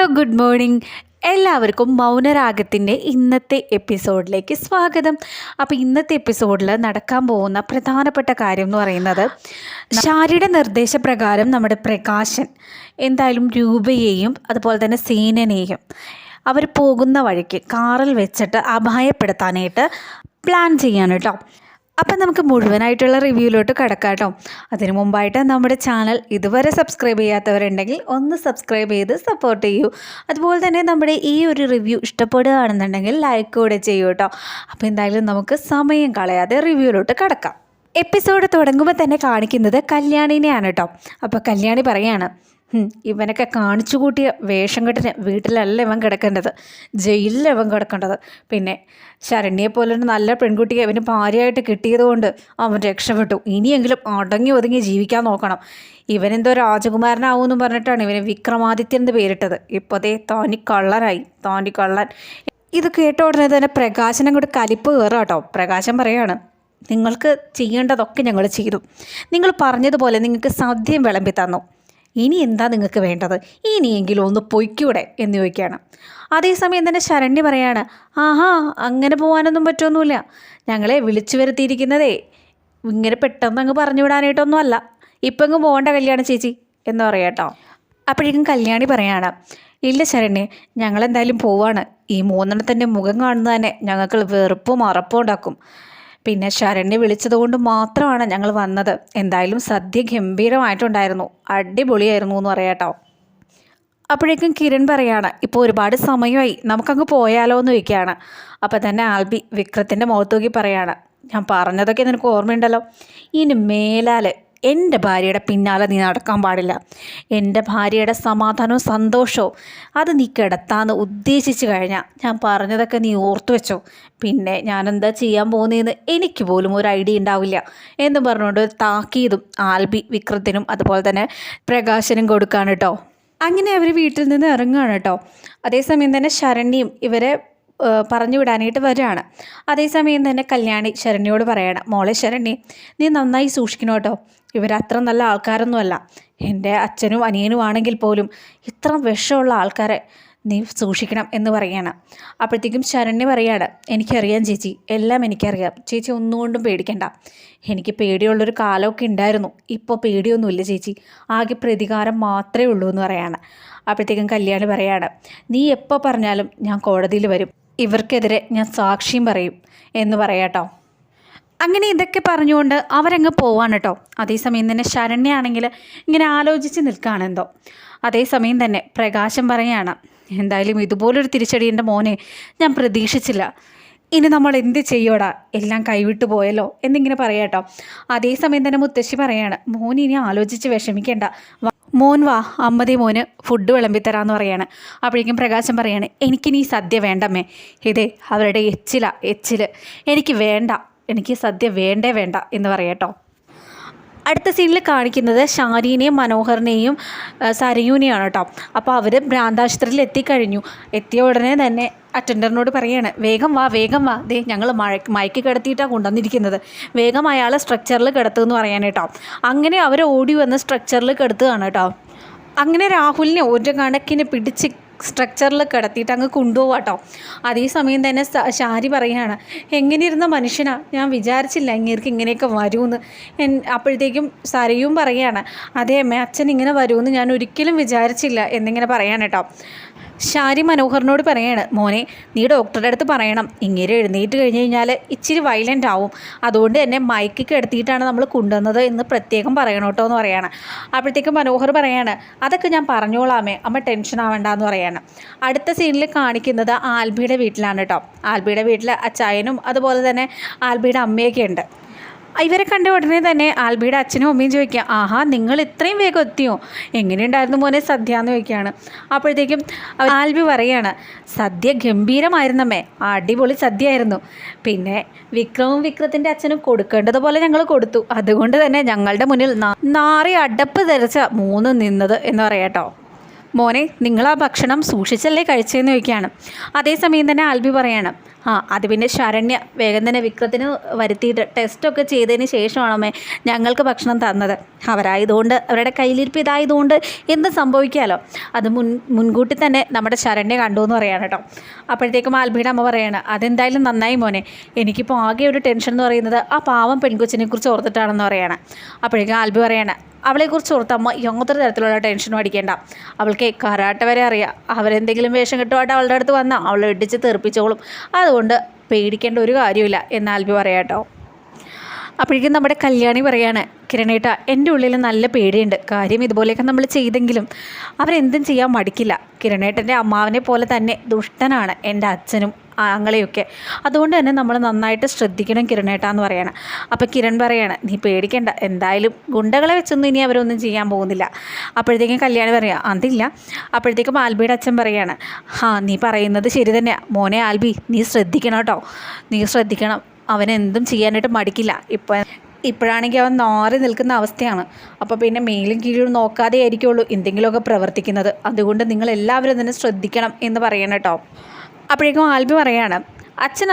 Hello good morning എല്ലാവർക്കും മൗനരാഗത്തിന്റെ ഇന്നത്തെ എപ്പിസോഡിലേക്ക് സ്വാഗതം. അപ്പോൾ ഇന്നത്തെ എപ്പിസോഡിൽ നടക്കാൻ പോകുന്ന പ്രധാനപ്പെട്ട കാര്യം എന്ന് പറയുന്നത് ഷാരിയുടെ നിർദ്ദേശപ്രകാരം നമ്മുടെ പ്രകാശൻ എന്തായാലും രൂപയെയും അതുപോലെ തന്നെ സേനനെയും അവർ പോകുന്ന വഴിക്ക് കാറിൽ വെച്ചിട്ട് അപായപ്പെടുത്താനായിട്ട് പ്ലാൻ ചെയ്യാണ് കേട്ടോ. അപ്പം നമുക്ക് മുഴുവനായിട്ടുള്ള റിവ്യൂയിലോട്ട് കിടക്കാം കേട്ടോ. അതിനു മുമ്പായിട്ട് നമ്മുടെ ചാനൽ ഇതുവരെ സബ്സ്ക്രൈബ് ചെയ്യാത്തവരുണ്ടെങ്കിൽ ഒന്ന് സബ്സ്ക്രൈബ് ചെയ്ത് സപ്പോർട്ട് ചെയ്യൂ. അതുപോലെ തന്നെ നമ്മുടെ ഈ ഒരു റിവ്യൂ ഇഷ്ടപ്പെടുകയാണെന്നുണ്ടെങ്കിൽ ലൈക്ക് കൂടെ ചെയ്യൂ കേട്ടോ. അപ്പോൾ എന്തായാലും നമുക്ക് സമയം കളയാതെ റിവ്യൂയിലോട്ട് കടക്കാം. എപ്പിസോഡ് തുടങ്ങുമ്പോൾ തന്നെ കാണിക്കുന്നത് കല്യാണിനെയാണ് കേട്ടോ. അപ്പോൾ കല്യാണി പറയാണ് "ഹും, ഇവനൊക്കെ കാണിച്ചു കൂട്ടിയ വേഷം കെട്ടിന് വീട്ടിലല്ല ഇവൻ കിടക്കേണ്ടത്? ജയിലിൽ ഇവൻ കിടക്കേണ്ടത്. പിന്നെ ശരണ്യെ പോലെ നല്ല പെൺകുട്ടിയെ ഇവന് ഭാര്യയായിട്ട് കിട്ടിയതുകൊണ്ട് അവൻ രക്ഷപ്പെട്ടു. ഇനിയെങ്കിലും അടങ്ങി ഒതുങ്ങി ജീവിക്കാൻ നോക്കണം. ഇവനെന്തോ രാജകുമാരനാവുമെന്ന് പറഞ്ഞിട്ടാണ് ഇവന് വിക്രമാദിത്യൻ എന്ന് പേരിട്ടത്. ഇപ്പോഴത്തെ താനി കള്ളനായി. താനി കള്ളൻ. ഇത് കേട്ട ഉടനെ തന്നെ പ്രകാശനം കൂടെ കലിപ്പ് കയറുക കേട്ടോ. പ്രകാശം പറയാണ് നിങ്ങൾക്ക് ചെയ്യേണ്ടതൊക്കെ ഞങ്ങൾ ചെയ്തു. നിങ്ങൾ പറഞ്ഞതുപോലെ നിങ്ങൾക്ക് സദ്യം വിളമ്പി തന്നു. ഇനി എന്താ നിങ്ങൾക്ക് വേണ്ടത്? ഇനിയെങ്കിലും ഒന്ന് പൊയ്ക്കൂടെ എന്ന് ചോദിക്കുകയാണ്. അതേസമയം തന്നെ ശരണ്യ പറയാണ് ആഹാ അങ്ങനെ പോകാനൊന്നും പറ്റുമൊന്നുമില്ല ഞങ്ങളെ വിളിച്ചു വരുത്തിയിരിക്കുന്നതേ ഇങ്ങനെ പെട്ടെന്ന് അങ്ങ് പറഞ്ഞു വിടാനായിട്ടൊന്നും അല്ല ഇപ്പം അങ്ങ് പോകേണ്ട കല്യാണം ചേച്ചി എന്ന് പറയാട്ടോ അപ്പോഴേക്കും കല്യാണി പറയാണ് ഇല്ല ശരണ്യ ഞങ്ങളെന്തായാലും പോവാണ്. ഈ മൂന്നെണ്ണത്തിന്റെ മുഖം കാണുന്നത് തന്നെ ഞങ്ങൾക്ക് വെറുപ്പും അറപ്പും ഉണ്ടാക്കും. പിന്നെ ശരണ്യ വിളിച്ചതുകൊണ്ട് മാത്രമാണ് ഞങ്ങൾ വന്നത്. എന്തായാലും സദ്യ ഗംഭീരമായിട്ടുണ്ടായിരുന്നു. അടിപൊളിയായിരുന്നു എന്ന് പറയാട്ടോ അപ്പോഴേക്കും കിരൺ പറയാണ് ഇപ്പോൾ ഒരുപാട് സമയമായി നമുക്കങ്ങ് പോയാലോ എന്ന് ചോദിക്കുകയാണ്. അപ്പോൾ തന്നെ ആൽബി വിക്രത്തിന്റെ മുഖത്ത് നോക്കി പറയാണ് ഞാൻ പറഞ്ഞതൊക്കെ നിനക്ക് ഓർമ്മയുണ്ടല്ലോ? ഇനി മേലാൽ എന്റെ ഭാര്യയുടെ പിന്നാലെ നീ നടക്കാൻ പാടില്ല. എന്റെ ഭാര്യയുടെ സമാധാനവും സന്തോഷവും അത് നീ കിടത്താന്ന് ഉദ്ദേശിച്ചു കഴിഞ്ഞാൽ ഞാൻ പറഞ്ഞതൊക്കെ നീ ഓർത്തു വെച്ചോ. പിന്നെ ഞാൻ എന്താ ചെയ്യാൻ പോകുന്നതെന്ന് എനിക്ക് പോലും ഒരു ഐഡിയ ഉണ്ടാവില്ല എന്ന് പറഞ്ഞുകൊണ്ട് ഒരു താക്കീതും ആൽബി വിക്രത്തിനും അതുപോലെ തന്നെ പ്രകാശനും കൊടുക്കാണ് കേട്ടോ. അങ്ങനെ അവർ വീട്ടിൽ നിന്ന് ഇറങ്ങുകയാണ് കേട്ടോ. അതേസമയം തന്നെ ശരണ്യയും ഇവരെ പറഞ്ഞു വിടാനായിട്ട് വരികയാണ്. അതേസമയം തന്നെ കല്യാണി ശരണ്യോട് പറയണം മോളെ ശരണ്യ നീ നന്നായി സൂക്ഷിക്കണം കേട്ടോ? ഇവരത്ര നല്ല ആൾക്കാരൊന്നുമല്ല. എന്റെ അച്ഛനും അനിയനും ആണെങ്കിൽ പോലും ഇത്ര വിഷമുള്ള ആൾക്കാരെ നീ സൂക്ഷിക്കണം എന്ന് പറയാണ്. അപ്പോഴത്തേക്കും ശരണ്യ പറയാണ് എനിക്കറിയാം ചേച്ചി എല്ലാം എനിക്കറിയാം. ചേച്ചി ഒന്നുകൊണ്ടും പേടിക്കണ്ട. എനിക്ക് പേടിയുള്ളൊരു കാലമൊക്കെ ഉണ്ടായിരുന്നു. ഇപ്പോൾ പേടിയൊന്നുമില്ല ചേച്ചി. ആകെ പ്രതികാരം മാത്രമേ ഉള്ളൂ എന്ന് പറയാണ്. അപ്പോഴത്തേക്കും കല്യാണി പറയാണ് നീ എപ്പോൾ പറഞ്ഞാലും ഞാൻ കോടതിയിൽ വരും. ഇവർക്കെതിരെ ഞാൻ സാക്ഷ്യം പറയും എന്ന് പറയാട്ടോ. അങ്ങനെ ഇതൊക്കെ പറഞ്ഞുകൊണ്ട് അവരങ്ങ് പോവാണ് കേട്ടോ. അതേസമയം തന്നെ ശരണ്യാണെങ്കിൽ ഇങ്ങനെ ആലോചിച്ച് നിൽക്കുകയാണെന്തോ അതേസമയം തന്നെ പ്രകാശം പറയാണ് എന്തായാലും ഇതുപോലൊരു തിരിച്ചടി എന്റെ മോനെ ഞാൻ പ്രതീക്ഷിച്ചില്ല. ഇനി നമ്മൾ എന്ത് ചെയ്യോടാ? എല്ലാം കൈവിട്ടു പോയല്ലോ? എന്നിങ്ങനെ പറയാട്ടോ അതേസമയം തന്നെ മുത്തശ്ശി പറയാണ് മോൻ ഇനി ആലോചിച്ച് വിഷമിക്കേണ്ട. മോൻ വാ അമ്മതി മോന് ഫുഡ് വിളമ്പിത്തരാന്ന് പറയാണ്. അപ്പോഴേക്കും പ്രകാശം പറയാണ് എനിക്കിനി സദ്യ വേണ്ടമ്മേ. ഇതേ അവരുടെ എച്ചില എച്ചിൽ. എനിക്ക് വേണ്ട. എനിക്ക് സദ്യ വേണ്ടേ വേണ്ട എന്ന് പറയാട്ടോ അടുത്ത സീനിൽ കാണിക്കുന്നത് ഷാരീനെയും മനോഹറിനെയും സരയൂനെയാണ് കേട്ടോ. അപ്പോൾ അവർ ഭ്രാന്താശുപത്രിയിൽ എത്തിക്കഴിഞ്ഞു. എത്തിയ ഉടനെ തന്നെ അറ്റൻഡറിനോട് പറയാണ് വേഗം വാ വേഗം വാ. ദേ ഞങ്ങൾ മഴ മയക്കി കിടത്തിയിട്ടാണ് കൊണ്ടുവന്നിരിക്കുന്നത്. വേഗം അയാളെ സ്ട്രക്ചറിൽ കിടത്തുമെന്ന് പറയാൻ കേട്ടോ. അങ്ങനെ അവർ ഓടി വന്ന് സ്ട്രക്ചറിൽ കിടത്തുകയാണ് കേട്ടോ. അങ്ങനെ രാഹുലിനെ ഒരു കണക്കിന് പിടിച്ച് സ്ട്രക്ചറിൽ കിടത്തിയിട്ട് അങ്ങ് കൊണ്ടുപോകാം കേട്ടോ അതേസമയം തന്നെ ഷാരി പറയാണ് എങ്ങനെ ഇരുന്ന മനുഷ്യനാ? ഞാൻ വിചാരിച്ചില്ല ഇങ്ങേർക്ക് ഇങ്ങനെയൊക്കെ വരുമെന്ന്. എൻ അപ്പോഴത്തേക്കും സരയും പറയുകയാണ് അതേ അമ്മ അച്ഛൻ ഇങ്ങനെ വരുമെന്ന് ഞാൻ ഒരിക്കലും വിചാരിച്ചില്ല എന്നിങ്ങനെ പറയാണ് കേട്ടോ. ഷാരി മനോഹറിനോട് പറയാണ് മോനെ നീ ഡോക്ടറുടെ അടുത്ത് പറയണം. ഇങ്ങനെ എഴുന്നേറ്റ് കഴിഞ്ഞ് കഴിഞ്ഞാൽ ഇച്ചിരി വയലന്റ് ആവും. അതുകൊണ്ട് തന്നെ മയക്കി കിടത്തിയിട്ടാണ് നമ്മൾ കൊണ്ടുവന്നത് എന്ന് പ്രത്യേകം പറയണം കേട്ടോ എന്ന് പറയാണ്. അപ്പോഴത്തേക്കും മനോഹർ പറയാണ് അതൊക്കെ ഞാൻ പറഞ്ഞോളാമേ. അമ്മ ടെൻഷൻ ആവേണ്ട എന്ന് പറയാണ്. അടുത്ത സീനിൽ കാണിക്കുന്നത് ആൽബിയുടെ വീട്ടിലാണ് കേട്ടോ ആൽബിയുടെ വീട്ടിൽ അച്ചായനും അതുപോലെ തന്നെ ആൽബിയുടെ അമ്മയൊക്കെ ഉണ്ട്. ഇവരെ കണ്ട ഉടനെ തന്നെ ആൽബിയുടെ അച്ഛനും അമ്മയും ചോദിക്കുക ആഹാ നിങ്ങൾ ഇത്രയും വേഗം എത്തിയോ? എങ്ങനെയുണ്ടായിരുന്നു മോനെ സദ്യ? എന്ന് ചോദിക്കുകയാണ്. അപ്പോഴത്തേക്കും ആൽബി പറയാണ് സദ്യ ഗംഭീരമായിരുന്നമ്മേ അടിപൊളി സദ്യയായിരുന്നു. പിന്നെ വിക്രമും വിക്രത്തിന്റെ അച്ഛനും കൊടുക്കേണ്ടതുപോലെ ഞങ്ങൾ കൊടുത്തു. അതുകൊണ്ട് തന്നെ ഞങ്ങളുടെ മുന്നിൽ നാറി അടപ്പ് തെരച്ച മൂന്ന് നിന്നത് എന്ന് പറയാട്ടോ മോനെ നിങ്ങൾ ആ ഭക്ഷണം സൂക്ഷിച്ചല്ലേ കഴിച്ചതെന്ന് ചോദിക്കുകയാണ്. അതേസമയം തന്നെ ആൽബി പറയാണ് ആ അത് പിന്നെ ശരണ്യ വേഗം തന്നെ വിക്രത്തിന് വരുത്തിയിട്ട് ടെസ്റ്റൊക്കെ ചെയ്തതിന് ശേഷമാണോ അമ്മേ ഞങ്ങൾക്ക് ഭക്ഷണം തന്നത്. അവരായതുകൊണ്ട് അവരുടെ കയ്യിലിരിപ്പ് ഇതായതുകൊണ്ട് എന്ത് സംഭവിക്കാമല്ലോ അത് മുൻ മുൻകൂട്ടി തന്നെ നമ്മുടെ ശരണ്യ കണ്ടു എന്ന് പറയാണ് കേട്ടോ. അപ്പോഴത്തേക്കും ആൽബിയുടെ അമ്മ പറയാണ് അതെന്തായാലും നന്നായി മോനെ. എനിക്കിപ്പോൾ ആകെ ഒരു ടെൻഷൻ എന്ന് പറയുന്നത് ആ പാവം പെൺകൊച്ചിനെ കുറിച്ച് ഓർത്തിട്ടാണെന്ന് പറയാണ്. അപ്പോഴേക്കും ആൽബി പറയാണ് അവളെക്കുറിച്ച് ഓർത്ത് അമ്മ യാതൊരു തരത്തിലുള്ള ടെൻഷനും അടിക്കേണ്ട. അവൾക്ക് കരാട്ട വരെ അറിയാം. അവരെന്തെങ്കിലും വേഷം കിട്ടുമായിട്ട് അവളുടെ അടുത്ത് വന്നാൽ അവളെ ഇടിച്ച് തെറിപ്പിച്ചോളും. അതുകൊണ്ട് പേടിക്കേണ്ട ഒരു കാര്യമില്ല എന്ന് ആൽബി പറയാട്ടോ അപ്പോഴേക്കും നമ്മുടെ കല്യാണി പറയാണ് കിരണേട്ട എന്റെ ഉള്ളിൽ നല്ല പേടിയുണ്ട്. കാര്യം ഇതുപോലെയൊക്കെ നമ്മൾ ചെയ്തെങ്കിലും അവരെന്തും ചെയ്യാൻ മടിക്കില്ല. കിരണേട്ടന്റെ അമ്മാവനെ പോലെ തന്നെ ദുഷ്ടനാണ് എന്റെ അച്ഛനും ആങ്ങളെയൊക്കെ അതുകൊണ്ട് തന്നെ നമ്മൾ നന്നായിട്ട് ശ്രദ്ധിക്കണം കിരണേട്ട എന്ന് പറയണം. അപ്പോൾ കിരൺ പറയാണ് നീ പേടിക്കേണ്ട എന്തായാലും ഗുണ്ടകളെ വെച്ചൊന്നും ഇനി അവരൊന്നും ചെയ്യാൻ പോകുന്നില്ല. അപ്പോഴത്തേക്കും കല്യാണി പറയാം അതില്ല. അപ്പോഴത്തേക്കും ആൽബിയുടെ അച്ഛൻ പറയാണ് ഹാ നീ പറയുന്നത് ശരി തന്നെയാണ് മോനെ ആൽബി നീ ശ്രദ്ധിക്കണം കേട്ടോ. നീ ശ്രദ്ധിക്കണം. അവനെന്തും ചെയ്യാനായിട്ട് മടിക്കില്ല. ഇപ്പോൾ ഇപ്പോഴാണെങ്കിൽ അവൻ നാറി നിൽക്കുന്ന അവസ്ഥയാണ്. അപ്പോൾ പിന്നെ മേലും കീഴും നോക്കാതെ ആയിരിക്കുള്ളൂ എന്തെങ്കിലുമൊക്കെ പ്രവർത്തിക്കുന്നത്. അതുകൊണ്ട് നിങ്ങൾ എല്ലാവരും തന്നെ ശ്രദ്ധിക്കണം എന്ന് പറയണം കേട്ടോ. അപ്പോഴേക്കും ആൽബി പറയാണ് അച്ഛൻ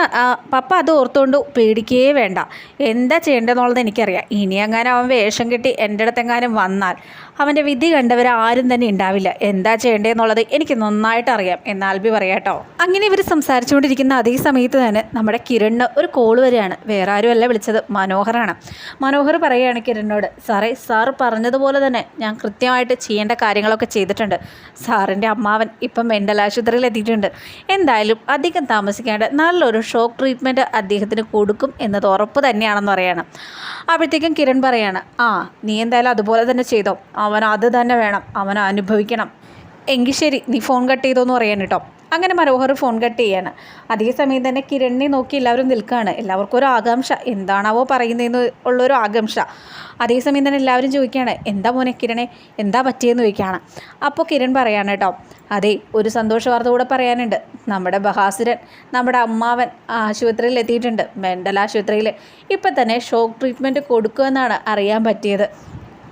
പപ്പ അത് ഓർത്തുകൊണ്ട് പേടിക്കുകയേ വേണ്ട. എന്താ ചെയ്യേണ്ടതെന്നുള്ളത് എനിക്കറിയാം. ഇനി അങ്ങനെ അവൻ വേഷം കെട്ടി എന്റെ അടുത്തെങ്ങാനും വന്നാൽ അവന്റെ വിധി കണ്ടവർ ആരും തന്നെ ഉണ്ടാവില്ല എന്താ ചെയ്യേണ്ടതെന്നുള്ളത് എനിക്ക് നന്നായിട്ട് അറിയാം. എന്ന് ആൽബി പറയാട്ടോ അങ്ങനെ ഇവർ സംസാരിച്ചുകൊണ്ടിരിക്കുന്ന അതേ സമയത്ത് തന്നെ നമ്മുടെ കിരണിന് ഒരു കോൾ വരികയാണ്. വേറെ ആരുമല്ല വിളിച്ചത്. മനോഹറാണ്. മനോഹർ പറയുകയാണ് കിരണിനോട് സാറേ സാർ പറഞ്ഞതുപോലെ തന്നെ ഞാൻ കൃത്യമായിട്ട് ചെയ്യേണ്ട കാര്യങ്ങളൊക്കെ ചെയ്തിട്ടുണ്ട്. സാറിന്റെ അമ്മാവൻ ഇപ്പം മെന്റൽ ആശുപത്രിയിൽ എത്തിയിട്ടുണ്ട്. എന്തായാലും അധികം താമസിക്കാണ്ട് നല്ലൊരു ഷോക്ക് ട്രീറ്റ്മെന്റ് അദ്ദേഹത്തിന് കൊടുക്കും എന്നത് ഉറപ്പ് തന്നെയാണെന്ന് പറയാണ്. അപ്പോഴത്തേക്കും കിരൺ പറയാണ് ആ നീ എന്തായാലും അതുപോലെ തന്നെ ചെയ്തോ. അവൻ അത് തന്നെ വേണം അവൻ അനുഭവിക്കണം. എങ്കിൽ ശരി നീ ഫോൺ കട്ട് ചെയ്തോന്ന് പറയാൻ കേട്ടോ അങ്ങനെ മനോഹർ ഫോൺ കട്ട് ചെയ്യാണ്. അതേസമയം തന്നെ കിരണിനെ നോക്കി എല്ലാവരും നിൽക്കുകയാണ് എല്ലാവർക്കും ഒരു ആകാംക്ഷ എന്താണാവോ പറയുന്നതെന്ന് ഉള്ളൊരു ആകാംക്ഷ. അതേസമയം തന്നെ എല്ലാവരും ചോദിക്കുകയാണ് എന്താ മോനെ കിരണെ എന്താ പറ്റിയെന്ന് ചോദിക്കുകയാണ് അപ്പോൾ കിരൺ പറയാണ് കേട്ടോ അതെ ഒരു സന്തോഷ വാർത്ത കൂടെ പറയാനുണ്ട്. നമ്മുടെ ബഹാസുരൻ നമ്മുടെ അമ്മാവൻ ആശുപത്രിയിൽ എത്തിയിട്ടുണ്ട് മെന്റൽ ആശുപത്രിയിൽ. ഇപ്പം തന്നെ ഷോക്ക് ട്രീറ്റ്മെന്റ് കൊടുക്കുമെന്നാണ് അറിയാൻ പറ്റിയത്.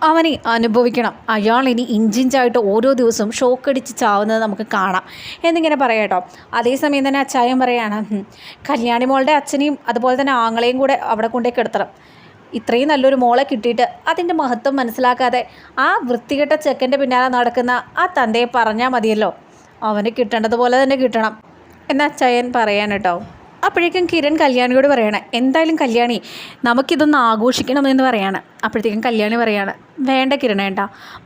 അവനെ അനുഭവിക്കണം. അയാൾ ഇനി ഇഞ്ചിഞ്ചായിട്ട് ഓരോ ദിവസവും ഷോക്കടിച്ച് ചാവുന്നത് നമുക്ക് കാണാം. എന്നിങ്ങനെ പറയാം കേട്ടോ. അതേസമയം തന്നെ അച്ചായൻ പറയാണ് കല്യാണി മോളുടെ അച്ഛനെയും അതുപോലെ തന്നെ ആങ്ങളെയും കൂടെ അവിടെ കൊണ്ടേ കിടത്തണം. ഇത്രയും നല്ലൊരു മോളെ കിട്ടിയിട്ട് അതിന്റെ മഹത്വം മനസ്സിലാക്കാതെ ആ വൃത്തികെട്ട ചെക്കന്റെ പിന്നാലെ നടക്കുന്ന ആ തന്തയെ പറഞ്ഞാൽ മതിയല്ലോ. അവന് കിട്ടേണ്ടതുപോലെ തന്നെ കിട്ടണം. എന്ന് അച്ചായൻ പറയാൻ കേട്ടോ. അപ്പോഴേക്കും കിരൺ കല്യാണിയോട് പറയണം എന്തായാലും കല്യാണി നമുക്കിതൊന്ന് ആഘോഷിക്കണമെന്ന് പറയാണ്. അപ്പോഴത്തേക്കും കല്യാണി പറയാണ് വേണ്ട കിരണേണ്ട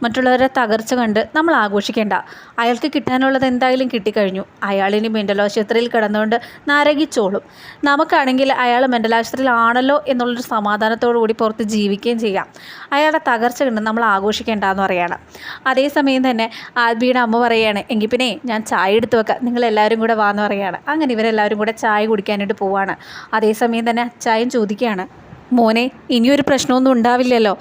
മറ്റുള്ളവരെ തകർച്ച കണ്ട് നമ്മൾ ആഘോഷിക്കേണ്ട. അയാൾക്ക് കിട്ടാനുള്ളത് എന്തായാലും കിട്ടിക്കഴിഞ്ഞു. അയാളിനി മെന്റൽ ആശുപത്രിയിൽ കിടന്നുകൊണ്ട് നരകിച്ചോളും. നമുക്കാണെങ്കിൽ അയാൾ മെന്റൽ ആശുപത്രിയിലാണല്ലോ എന്നുള്ളൊരു സമാധാനത്തോടു കൂടി പുറത്ത് ജീവിക്കുകയും ചെയ്യാം. അയാളുടെ തകർച്ച കണ്ട് നമ്മൾ ആഘോഷിക്കേണ്ട എന്ന് പറയാണ്. അതേസമയം തന്നെ ആൽബിയുടെ അമ്മ പറയുകയാണ് എങ്കിൽ പിന്നെ ഞാൻ ചായ എടുത്ത് വെക്കാം. നിങ്ങളെല്ലാവരും കൂടെ വാന്ന് പറയാണ്. അങ്ങനെ ഇവരെല്ലാവരും കൂടെ ചായ കുടിക്കാനായിട്ട് പോവാണ്. അതേസമയം തന്നെ അച്ചായൻ ചോദിക്കുകയാണ് മോനെ ഇനിയൊരു പ്രശ്നമൊന്നും ഉണ്ടാവില്ലല്ലോ.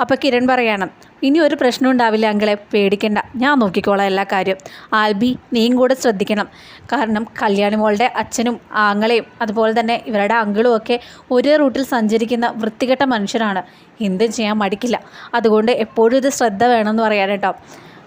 അപ്പോൾ കിരൺ പറയാണ് ഇനി ഒരു പ്രശ്നം ഉണ്ടാവില്ല അങ്കളെ പേടിക്കണ്ട. ഞാൻ നോക്കിക്കോളാം എല്ലാ കാര്യം. ആൽബി നീയും കൂടെ ശ്രദ്ധിക്കണം. കാരണം കല്യാണി മോളുടെ അച്ഛനും ആങ്ങളെയും അതുപോലെ തന്നെ ഇവരുടെ അങ്കിളും ഒക്കെ ഒരേ റൂട്ടിൽ സഞ്ചരിക്കുന്ന വൃത്തികെട്ട മനുഷ്യരാണ്. എന്തും ചെയ്യാൻ മടിക്കില്ല. അതുകൊണ്ട് എപ്പോഴും ഇത് ശ്രദ്ധ വേണമെന്ന് പറയാൻ കേട്ടോ.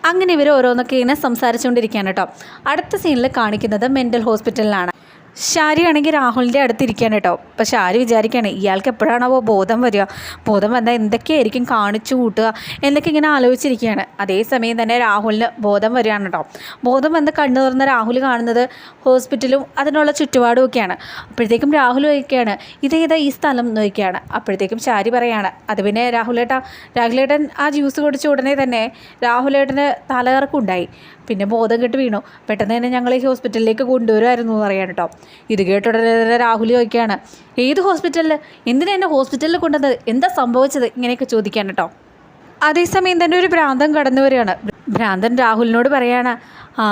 അങ്ങനെ ഇവർ ഓരോന്നൊക്കെ ഇങ്ങനെ സംസാരിച്ചുകൊണ്ടിരിക്കുകയാണ് കേട്ടോ. അടുത്ത സീനിൽ കാണിക്കുന്നത് മെന്റൽ ഹോസ്പിറ്റലിലാണ് ശാരിയാണെങ്കിൽ രാഹുലിന്റെ അടുത്തിരിക്കുകയാണ് കേട്ടോ. അപ്പോൾ ശാരി വിചാരിക്കുകയാണ് ഇയാൾക്ക് എപ്പോഴാണാവോ ബോധം വരിക. ബോധം വന്നാൽ എന്തൊക്കെയായിരിക്കും കാണിച്ചു കൂട്ടുക എന്നൊക്കെ ഇങ്ങനെ ആലോചിച്ചിരിക്കുകയാണ്. അതേസമയം തന്നെ രാഹുലിന് ബോധം വരികയാണ് കേട്ടോ. ബോധം വന്ന് കണ്ണു തുറന്ന രാഹുൽ കാണുന്നത് ഹോസ്പിറ്റലും അതിനുള്ള ചുറ്റുപാടും ഒക്കെയാണ്. അപ്പോഴത്തേക്കും രാഹുൽ ചോദിക്കുകയാണ് ഇതേതാ ഈ സ്ഥലം? നോക്കിയാണ് അപ്പോഴത്തേക്കും ശാരി പറയാണ് അത് പിന്നെ രാഹുലേട്ടാ രാഹുലേട്ടൻ ആ ജ്യൂസ് കുടിച്ച ഉടനെ തന്നെ രാഹുലേട്ടന് തലകറക്കുണ്ടായി പിന്നെ ബോധം കെട്ട് വീണു. പെട്ടെന്ന് തന്നെ ഞങ്ങൾ ഈ ഹോസ്പിറ്റലിലേക്ക് കൊണ്ടുവരുമായിരുന്നു എന്ന് പറയാൻ കേട്ടോ. ഇത് കേട്ടുടനെ രാഹുൽ ചോദിക്കുകയാണ് ഏത് ഹോസ്പിറ്റലിൽ എന്തിനാ എന്നെ ഹോസ്പിറ്റലിൽ കൊണ്ടുവന്നത് എന്താ സംഭവിച്ചത്? ഇങ്ങനെയൊക്കെ ചോദിക്കാൻ കേട്ടോ. അതേസമയം തന്നെ ഒരു ഭ്രാന്തം കടന്നു വരികയാണ്. ഭ്രാന്തൻ രാഹുലിനോട് പറയാണ് ആ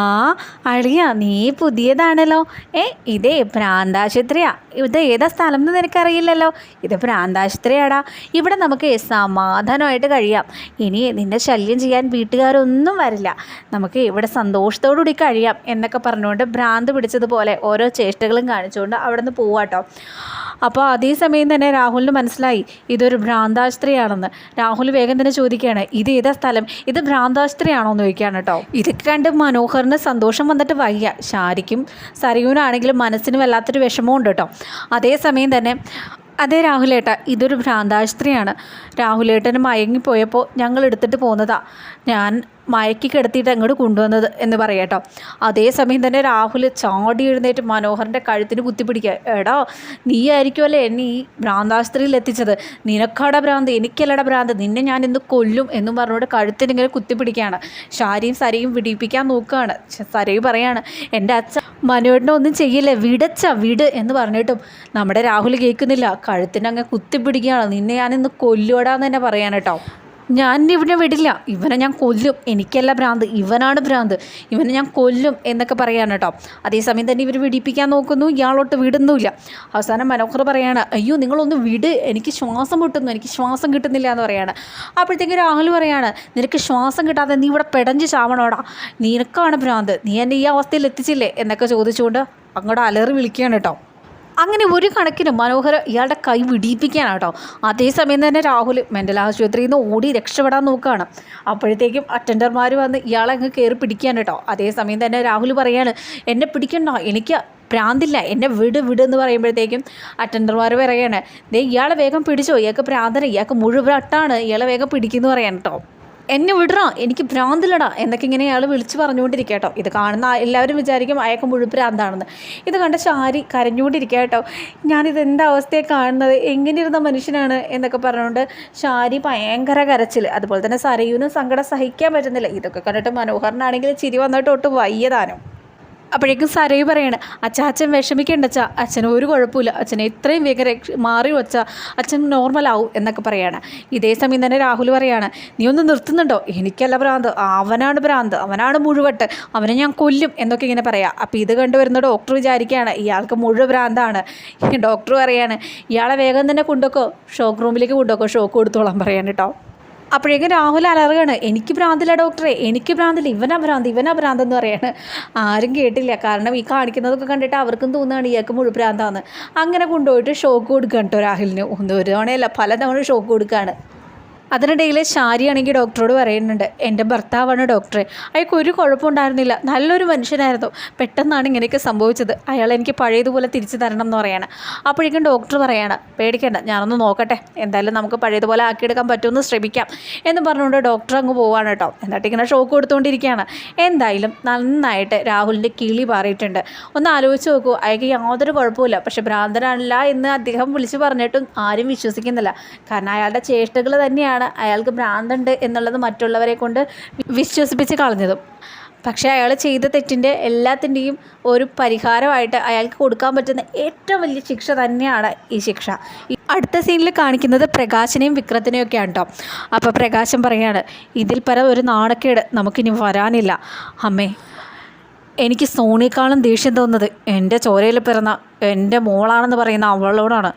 അളിയ നീ പുതിയതാണല്ലോ. ഏ ഇതേ ഭ്രാന്താശുപത്രിയാ ഇത് ഏതാ സ്ഥലം എന്ന് നിനക്കറിയില്ലല്ലോ? ഇത് ഭ്രാന്താശുപത്രിയാടാ ഇവിടെ നമുക്ക് സമാധാനമായിട്ട് കഴിയാം. ഇനി നിന്നെ ശല്യം ചെയ്യാൻ വീട്ടുകാരൊന്നും വരില്ല. നമുക്ക് ഇവിടെ സന്തോഷത്തോടു കൂടി കഴിയാം എന്നൊക്കെ പറഞ്ഞുകൊണ്ട് ഭ്രാന്ത് പിടിച്ചതുപോലെ ഓരോ ചേഷ്ടകളും കാണിച്ചുകൊണ്ട് അവിടെ നിന്ന് പോവാട്ടോ. അപ്പോൾ അതേസമയം തന്നെ രാഹുലിന് മനസ്സിലായി ഇതൊരു ഭ്രാന്താസ്ത്രീയാണെന്ന് രാഹുൽ വേഗം തന്നെ ചോദിക്കുകയാണ് ഇത് ഏതാ സ്ഥലം? ഇത് ഭ്രാന്താസ്ത്രീയാണോ എന്ന് ചോദിക്കുകയാണ് കേട്ടോ. ഇതൊക്കെ കണ്ട് മനോഹറിന് സന്തോഷം വന്നിട്ട് വയ്യ. ശാരിക്കും സരയൂനാണെങ്കിലും മനസ്സിന് വല്ലാത്തൊരു വിഷമമുണ്ട് കേട്ടോ. അതേസമയം തന്നെ അതെ രാഹുലേട്ട ഇതൊരു ഭ്രാന്താശുപത്രിയാണ് രാഹുലേട്ടന് മയങ്ങിപ്പോയപ്പോൾ ഞങ്ങൾ എടുത്തിട്ട് പോന്നതാ. ഞാൻ മയക്കി കിടത്തിയിട്ട് അങ്ങോട്ട് കൊണ്ടുവന്നത് എന്ന് പറയട്ടോ അതേസമയം തന്നെ രാഹുൽ ചാടി എഴുന്നേറ്റ് മനോഹറിന്റെ കഴുത്തിന് കുത്തിപ്പിടിക്കുക എടാ നീ ആയിരിക്കുമല്ലേ എന്നെ ഈ ഭ്രാന്താശുപത്രിയിൽ എത്തിച്ചത്? നിനക്കാടെ ഭ്രാന്ത് എനിക്കല്ലട ഭ്രാന്ത്. നിന്നെ ഞാൻ ഇന്ന് കൊല്ലും എന്നും പറഞ്ഞുകൊണ്ട് കഴുത്തിനിങ്ങനെ കുത്തിപ്പിടിക്കുകയാണ് ഷാരിയും സരയും വിടിപ്പിക്കാൻ നോക്കുകയാണ്. സരയും പറയാണ് എന്റെ അച്ഛൻ മനുവേട്ടനെ ഒന്നും ചെയ്യില്ലേ? വിടച്ച വിട് എന്ന് പറഞ്ഞിട്ടും നമ്മുടെ രാഹുൽ കേൾക്കുന്നില്ല. കഴുത്തിനങ്ങ് കുത്തിപ്പിടിക്കുകയാണ് നിന്നെ ഞാനിന്ന് കൊല്ലുവടാന്ന് തന്നെ പറയാൻ കേട്ടോ. ഞാൻ ഇവനെ വിടില്ല. ഇവനെ ഞാൻ കൊല്ലും. എനിക്കല്ല ഭ്രാന്ത്. ഇവനാണ് ഭ്രാന്ത്. ഇവനെ ഞാൻ കൊല്ലും എന്നൊക്കെ പറയാണ് കേട്ടോ. അതേസമയം തന്നെ ഇവർ വിടിപ്പിക്കാൻ നോക്കുന്നു. ഇയാളോട്ട് വിടുന്നുമില്ല. അവസാനം മനോഹർ പറയാണ് അയ്യോ നിങ്ങളൊന്ന് വിട്. എനിക്ക് ശ്വാസം മുട്ടുന്നു. എനിക്ക് ശ്വാസം കിട്ടുന്നില്ല എന്ന് പറയാണ്. അപ്പോഴത്തേക്ക് രാഹുൽ പറയാണ് നിനക്ക് ശ്വാസം കിട്ടാതെ നീ ഇവിടെ പെടഞ്ഞ് ചാവണോടാ? നിനക്കാണ് ഭ്രാന്ത്. നീ എന്നെ ഈ അവസ്ഥയിൽ എത്തിച്ചില്ലേ? എന്നൊക്കെ ചോദിച്ചുകൊണ്ട് അങ്ങോട്ട് അലറി വിളിക്കുകയാണ് കേട്ടോ. അങ്ങനെ ഒരു കണക്കിന് മനോഹർ ഇയാളുടെ കൈ വിടിയിപ്പിക്കാനാണ് കേട്ടോ. അതേസമയം തന്നെ രാഹുൽ മെന്റൽ ആശുപത്രിയിൽ നിന്ന് ഓടി രക്ഷപ്പെടാൻ നോക്കുകയാണ്. അപ്പോഴത്തേക്കും അറ്റൻഡർമാർ വന്ന് ഇയാളെ അങ്ങ് കയറി പിടിക്കാൻ കേട്ടോ. അതേസമയം തന്നെ രാഹുൽ പറയാണ് എന്നെ പിടിക്കണ്ട എനിക്ക് പ്രാന്തില്ല എന്നെ വിട് വിട് എന്ന് പറയുമ്പോഴത്തേക്കും അറ്റൻഡർമാർ പറയാണ് ദേ ഇയാളെ വേഗം പിടിച്ചോ ഇയാൾക്ക് പ്രാന്തന ഇയാൾക്ക് മുഴുവൻ അട്ടാണ് ഇയാളെ വേഗം പിടിക്കുന്നു പറയാൻ കേട്ടോ. എന്നെ വിടറാ എനിക്ക് ഭ്രാന്തിലടാ എന്നൊക്കെ ഇങ്ങനെ അയാൾ വിളിച്ച് പറഞ്ഞുകൊണ്ടിരിക്കുക കേട്ടോ ഇത് കാണുന്ന എല്ലാവരും വിചാരിക്കും അയാൾക്ക് മുഴുവൻ ഭ്രാന്താണെന്ന്. ഇത് കണ്ട ശാരി കരഞ്ഞുകൊണ്ടിരിക്കുക കേട്ടോ. ഞാനിത് എന്താ അവസ്ഥയെ കാണുന്നത്? എങ്ങനെ ഇരുന്ന മനുഷ്യനാണ് എന്നൊക്കെ പറഞ്ഞുകൊണ്ട് ശാരി ഭയങ്കര കരച്ചിൽ അതുപോലെ തന്നെ സരയൂനും സങ്കടം സഹിക്കാൻ പറ്റുന്നില്ല. ഇതൊക്കെ കണ്ടിട്ട് മനോഹരനാണെങ്കിൽ ചിരി വന്നിട്ട് ഒട്ട് വയ്യതാനും അപ്പോഴേക്കും സരയു പറയാണ് അച്ഛാ അച്ഛൻ വിഷമിക്കേണ്ട അച്ഛാ. അച്ഛന് ഒരു കുഴപ്പമില്ല. അച്ഛനെ ഇത്രയും വേഗം രക്ഷ മാറി വച്ച അച്ഛൻ നോർമലാവും എന്നൊക്കെ പറയാണ്. ഇതേ സമയം തന്നെ രാഹുൽ പറയാണ് നീ ഒന്ന് നിർത്തുന്നുണ്ടോ? എനിക്കല്ല ഭ്രാന്ത്. അവനാണ് ഭ്രാന്ത്. അവനാണ് മുഴുവട്ട്. അവനെ ഞാൻ കൊല്ലും എന്നൊക്കെ ഇങ്ങനെ പറയാം. അപ്പോൾ ഇത് കണ്ടുവരുന്ന ഡോക്ടർ വിചാരിക്കുകയാണ് ഇയാൾക്ക് മുഴുവൻ ഭ്രാന്താണ്. ഡോക്ടർ പറയാണ് ഇയാളെ വേഗം തന്നെ കൊണ്ടുവക്കോ. ഷോക്ക് റൂമിലേക്ക് കൊണ്ടുവക്കോ. ഷോക്ക് കൊടുത്തോളാം പറയാൻ കേട്ടോ അപ്പോഴേക്കും രാഹുൽ അലറുകയാണ്. എനിക്ക് ഭ്രാന്തില്ല ഡോക്ടറെ. എനിക്ക് ഭ്രാന്തില്ല. ഇവനാ ഭ്രാന്ത്. ഇവനാ ഭ്രാന്ത് എന്ന് പറയാണ്. ആരും കേട്ടില്ല. കാരണം ഈ കാണിക്കുന്നതൊക്കെ കണ്ടിട്ട് അവർക്കും തോന്നുകയാണ് ഇയാൾക്ക് മുഴു ഭ്രാന്താന്ന്. അങ്ങനെ കൊണ്ടുപോയിട്ട് ഷോക്ക് കൊടുക്കണം കേട്ടോ രാഹുലിന്. ഒന്ന് ഒരു തവണയല്ല പല തവണ ഷോക്ക് കൊടുക്കുകയാണ്. അതിനിടയിൽ ശാരിയാണെങ്കിൽ ഡോക്ടറോട് പറയുന്നുണ്ട് എന്റെ ഭർത്താവാണ് ഡോക്ടറെ. അയാൾക്ക് ഒരു കുഴപ്പമുണ്ടായിരുന്നില്ല. നല്ലൊരു മനുഷ്യനായിരുന്നു. പെട്ടെന്നാണ് ഇങ്ങനെയൊക്കെ സംഭവിച്ചത്. അയാൾ എനിക്ക് പഴയതുപോലെ തിരിച്ചു തരണം എന്ന് പറയാണ്. അപ്പോഴേക്കും ഡോക്ടർ പറയാണ് പേടിക്കേണ്ട ഞാനൊന്ന് നോക്കട്ടെ. എന്തായാലും നമുക്ക് പഴയതുപോലെ ആക്കിയെടുക്കാൻ പറ്റുമെന്ന് ശ്രമിക്കാം. എന്ന് പറഞ്ഞുകൊണ്ട് ഡോക്ടർ അങ്ങ് പോവാണ് കേട്ടോ. എന്നിട്ട് ഇങ്ങനെ ഷോക്ക് കൊടുത്തുകൊണ്ടിരിക്കുകയാണ്. എന്തായാലും നന്നായിട്ട് രാഹുലിന്റെ കിളി പാറിയിട്ടുണ്ട്. ഒന്ന് ആലോചിച്ച് നോക്കൂ അയാൾക്ക് യാതൊരു കുഴപ്പമില്ല പക്ഷേ ഭ്രാന്തനല്ല എന്ന് അദ്ദേഹം വിളിച്ചു പറഞ്ഞിട്ടും ആരും വിശ്വസിക്കുന്നില്ല. കാരണം അയാളുടെ ചേഷ്ടകൾ തന്നെയാണ്. അയാൾക്ക് ഭ്രാന്തുണ്ട് എന്നുള്ളത് മറ്റുള്ളവരെ കൊണ്ട് വിശ്വസിപ്പിച്ച് കളഞ്ഞതും. പക്ഷേ അയാൾ ചെയ്ത തെറ്റിന്റെ എല്ലാത്തിന്റെയും ഒരു പരിഹാരമായിട്ട് അയാൾക്ക് കൊടുക്കാൻ പറ്റുന്ന ഏറ്റവും വലിയ ശിക്ഷ തന്നെയാണ് ഈ ശിക്ഷ. അടുത്ത സീനിൽ കാണിക്കുന്നത് പ്രകാശനെയും വിക്രത്തിനെയും ഒക്കെയാണ് കേട്ടോ. അപ്പോൾ പ്രകാശം പറയാണ് ഇതിൽ പരം ഒരു നാണക്കേട് നമുക്കിനി വരാനില്ല. അമ്മേ എനിക്ക് സോണിയേക്കാളും ദേഷ്യം തോന്നുന്നത് എന്റെ ചോരയിൽ പിറന്ന എന്റെ മോളാണെന്ന് പറയുന്ന അവളോടാണ്.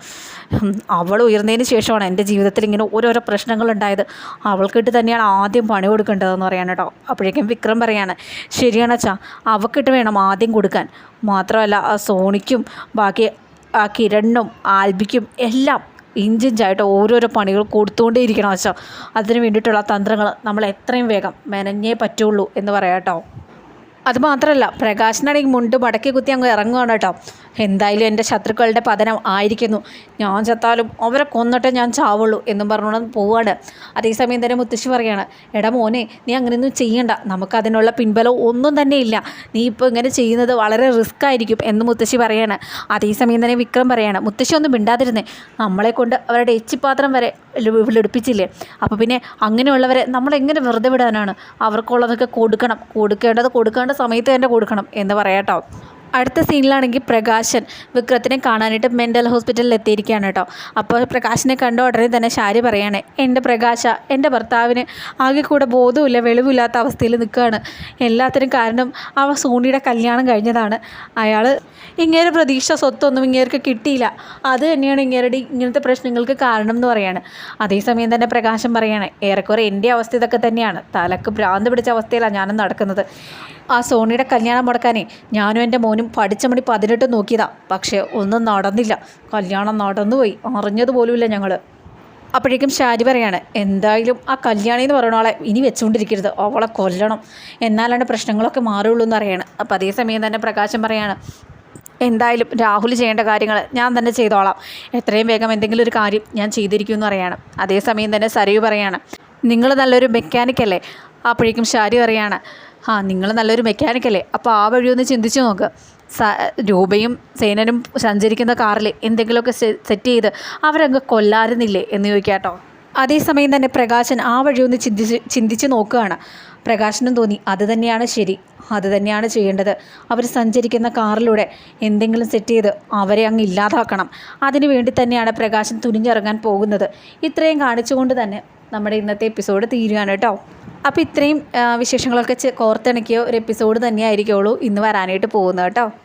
അവൾ ഉയർന്നതിന് ശേഷമാണ് എന്റെ ജീവിതത്തിൽ ഇങ്ങനെ ഓരോരോ പ്രശ്നങ്ങളുണ്ടായത് അവൾക്കിട്ട് തന്നെയാണ് ആദ്യം പണി കൊടുക്കേണ്ടതെന്ന് പറയാൻ കേട്ടോ. അപ്പോഴേക്കും വിക്രം പറയാണ് ശരിയാണ് അച്ഛാ അവക്കിട്ട് വേണം ആദ്യം കൊടുക്കാൻ. മാത്രമല്ല ആ സോണിക്കും ബാക്കി ആ കിരണിനും ആൽബിക്കും എല്ലാം ഇഞ്ചിഞ്ചായിട്ട് ഓരോരോ പണികൾ കൊടുത്തുകൊണ്ടേയിരിക്കണം അച്ഛാ. അതിന് വേണ്ടിയിട്ടുള്ള തന്ത്രങ്ങൾ നമ്മൾ എത്രയും വേഗം മെനഞ്ഞേ പറ്റുള്ളൂ എന്ന് പറയാം കേട്ടോ. അതുമാത്രമല്ല പ്രകാശനാണെങ്കിൽ മുണ്ട് മടക്കി കുത്തി അങ്ങ് ഇറങ്ങുകയാണ് കേട്ടോ. എന്തായാലും എന്റെ ശത്രുക്കളുടെ പതനം ആയിരിക്കുന്നു. ഞാൻ ചത്താലും അവരെ കൊന്നിട്ടേ ഞാൻ ചാവുള്ളൂ എന്നും പറഞ്ഞുകൊണ്ട് പോവാണ്. അതേസമയം തന്നെ മുത്തശ്ശി പറയാണ് എടാ മോനെ നീ അങ്ങനെയൊന്നും ചെയ്യണ്ട. നമുക്കതിനുള്ള പിൻബലം ഒന്നും തന്നെ ഇല്ല. നീ ഇപ്പോൾ ഇങ്ങനെ ചെയ്യുന്നത് വളരെ റിസ്ക് ആയിരിക്കും എന്ന് മുത്തശ്ശി പറയാണ്. അതേസമയം തന്നെ വിക്രം പറയാണ് മുത്തശ്ശി ഒന്നും മിണ്ടാതിരുന്നേ. നമ്മളെ കൊണ്ട് അവരുടെ എച്ചിപ്പാത്രം വരെ വിളിപ്പിച്ചില്ലേ അപ്പോൾ പിന്നെ അങ്ങനെയുള്ളവരെ നമ്മളെങ്ങനെ വെറുതെ വിടാനാണ്? അവർക്കുള്ളതൊക്കെ കൊടുക്കണം. കൊടുക്കേണ്ടത് കൊടുക്കേണ്ട സമയത്ത് തന്നെ കൊടുക്കണം എന്ന് പറയാട്ടോ. അടുത്ത സീനിലാണെങ്കിൽ പ്രകാശൻ വിക്രത്തിനെ കാണാനായിട്ട് മെന്റൽ ഹോസ്പിറ്റലിൽ എത്തിയിരിക്കുകയാണ് കേട്ടോ. അപ്പോൾ പ്രകാശിനെ കണ്ട ഉടനെ തന്നെ ശാരി പറയാണ് എന്റെ പ്രകാശ എന്റെ ഭർത്താവിന് ആകെ കൂടെ ബോധമില്ല വെളിവില്ലാത്ത അവസ്ഥയിൽ നിൽക്കുകയാണ്. എല്ലാത്തിനും കാരണം അവ സോണിയുടെ കല്യാണം കഴിഞ്ഞതാണ്. അയാൾ ഇങ്ങനെ പ്രതീക്ഷ സ്വത്തൊന്നും ഇങ്ങേർക്ക് കിട്ടിയില്ല. അത് തന്നെയാണ് ഇങ്ങേരുടെ ഇങ്ങനത്തെ പ്രശ്നങ്ങൾക്ക് കാരണം എന്ന് പറയാണ്. അതേസമയം തന്നെ പ്രകാശം പറയാണ് ഏറെക്കുറെ എന്റെ അവസ്ഥ ഇതൊക്കെ തന്നെയാണ്. തലക്ക് ഭ്രാന്ത് പിടിച്ച അവസ്ഥയിലാണ് ഞാനും നടക്കുന്നത്. ആ സോണിയുടെ കല്യാണം മുടക്കാനേ ഞാനും എന്റെ മോനും പഠിച്ച മണി പതിനെട്ട് നോക്കിയതാ. പക്ഷേ ഒന്നും നടന്നില്ല. കല്യാണം നടന്നുപോയി. അറിഞ്ഞതുപോലുമില്ല ഞങ്ങൾ അപ്പോഴേക്കും ഷാരി പറയാണ് എന്തായാലും ആ കല്യാണി എന്ന് പറയുന്ന ആളെ ഇനി വെച്ചുകൊണ്ടിരിക്കരുത്. അവളെ കൊല്ലണം. എന്നാലാണ് പ്രശ്നങ്ങളൊക്കെ മാറുള്ളൂ എന്ന് അറിയാണ് അപ്പോൾ അതേസമയം തന്നെ പ്രകാശം പറയാണ് എന്തായാലും രാഹുൽ ചെയ്യേണ്ട കാര്യങ്ങൾ ഞാൻ തന്നെ ചെയ്തോളാം. എത്രയും വേഗം എന്തെങ്കിലും ഒരു കാര്യം ഞാൻ ചെയ്തിരിക്കും എന്ന് പറയാണ്. അതേസമയം തന്നെ സരയു പറയാണ് നിങ്ങൾ നല്ലൊരു മെക്കാനിക്കല്ലേ അപ്പോഴേക്കും ഷാരി പറയാണ് ആ നിങ്ങൾ നല്ലൊരു മെക്കാനിക്കല്ലേ അപ്പോൾ ആ വഴി ഒന്ന് ചിന്തിച്ച് നോക്ക്. സ രൂപയും സേനനും സഞ്ചരിക്കുന്ന കാറിൽ എന്തെങ്കിലുമൊക്കെ സെറ്റ് ചെയ്ത് അവരങ്ങ് കൊല്ലാരുന്നില്ലേ എന്ന് ചോദിക്കാട്ടോ. അതേസമയം തന്നെ പ്രകാശൻ ആ വഴി ഒന്ന് ചിന്തിച്ച് ചിന്തിച്ച് നോക്കുകയാണ്. പ്രകാശനും തോന്നി അത് തന്നെയാണ് ശരി. അത് തന്നെയാണ് ചെയ്യേണ്ടത്. അവർ സഞ്ചരിക്കുന്ന കാറിലൂടെ എന്തെങ്കിലും സെറ്റ് ചെയ്ത് അവരെ അങ്ങ് ഇല്ലാതാക്കണം. അതിനു വേണ്ടി തന്നെയാണ് പ്രകാശൻ തുനിഞ്ഞിറങ്ങാൻ പോകുന്നത്. ഇത്രയും കാണിച്ചുകൊണ്ട് തന്നെ നമ്മുടെ ഇന്നത്തെ എപ്പിസോഡ് തീരുകയാണ് കേട്ടോ. അപ്പോൾ ഇത്രയും വിശേഷങ്ങളൊക്കെ കോർത്തിണക്കിയ ഒരു എപ്പിസോഡ് തന്നെയായിരിക്കുള്ളൂ ഇന്ന് വരാനായിട്ട് പോകുന്നത് കേട്ടോ.